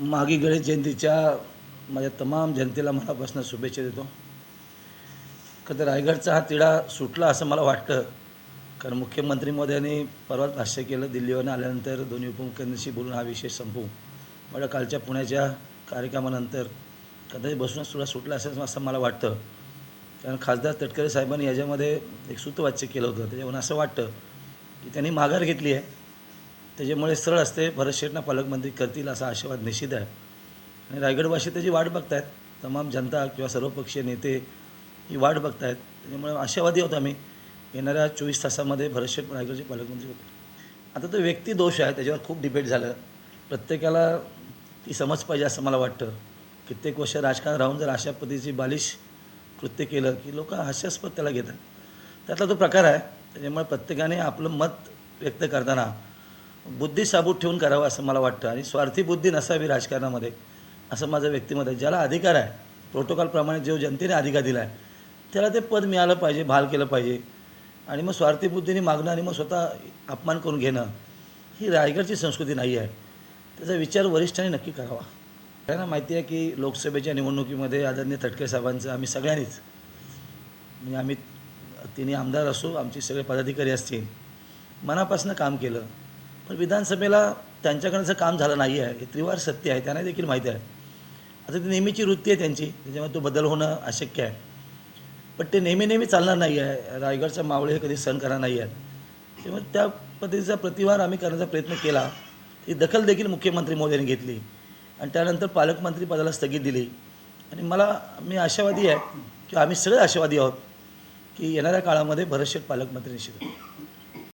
मागी गणेश जयंतीच्या माझ्या तमाम जनतेला मनापासून शुभेच्छा देतो. खरं रायगडचा हा तिढा सुटला असं मला वाटतं. कारण मुख्यमंत्री मोदयांनी परवाच भाष्य केलं दिल्लीवरून आल्यानंतर दोन्ही उपमुख्यमंत्र्यांशी बोलून हा विषय संपवू. मला कालच्या पुण्याच्या कार्यक्रमानंतर कदाचित बसूनच सुद्धा सुटला असेल असं मला वाटतं. कारण खासदार तटकरे साहेबांनी याच्यामध्ये एक सूतवाच्य केलं होतं. त्याच्यावरून असं वाटतं की त्यांनी माघार घेतली आहे. त्याच्यामुळे सरळ असते भरत शेठना पालकमंत्री करतील असा आशावाद निश्चित आहे. आणि रायगडवासी त्याची वाट बघतायत. तमाम जनता किंवा सर्वपक्षीय नेते ही वाट बघतायत. त्याच्यामुळे आशावादी होतो आम्ही. येणाऱ्या चोवीस तासामध्ये भरत शेठ रायगडचे पालकमंत्री होते आता तो व्यक्ती दोष आहे त्याच्यावर खूप डिबेट झालं. प्रत्येकाला ती समज पाहिजे असं मला वाटतं. कित्येक वर्ष राजकारण राहून जर अशा पद्धतीची बालिश कृत्य केलं की लोक हास्यास्पद त्याला घेतात. त्यातला तो प्रकार आहे. त्याच्यामुळे प्रत्येकाने आपलं मत व्यक्त करताना बुद्धी साबूत ठेवून करावं असं मला वाटतं. आणि स्वार्थी बुद्धी नसावी राजकारणामध्ये असं माझं व्यक्तिमत आहे ज्याला अधिकार आहे प्रोटोकॉलप्रमाणे जो जनतेने अधिकार दिला आहे त्याला ते पद मिळालं पाहिजे भाल केलं पाहिजे. आणि मग स्वार्थी बुद्धीने मागणं आणि मग स्वतः अपमान करून घेणं ही रायगडची संस्कृती नाही आहे. त्याचा विचार वरिष्ठांनी नक्की करावा. त्यांना माहिती आहे की लोकसभेच्या निवडणुकीमध्ये आदरणीय तटके साहेबांचं आम्ही सगळ्यांनीच म्हणजे आम्ही तिन्ही आमदार असो आमचे सगळे पदाधिकारी असतील मनापासून काम केलं. पण विधानसभेला त्यांच्याकडचं काम झालं नाही आहे. हे त्रिवार सत्य आहे त्यांना देखील माहिती आहे. आता ती नेहमीची वृत्ती आहे त्यांची त्याच्यामुळे तो बदल होणं अशक्य आहे. पण ते नेहमी नेहमी चालणार नाही आहे. रायगडचा मावळे हे कधी सहन करणार नाही आहेत त्यामुळे त्या पद्धतीचा प्रतिवार आम्ही करण्याचा प्रयत्न केला. ती दखल देखील मुख्यमंत्री मोदींनी घेतली. आणि त्यानंतर पालकमंत्री पदाला स्थगित दिली. आणि मला मी आशावादी आहे की आम्ही सगळे आशावादी आहोत की येणाऱ्या काळामध्ये भरतशेठ पालकमंत्री निश्चित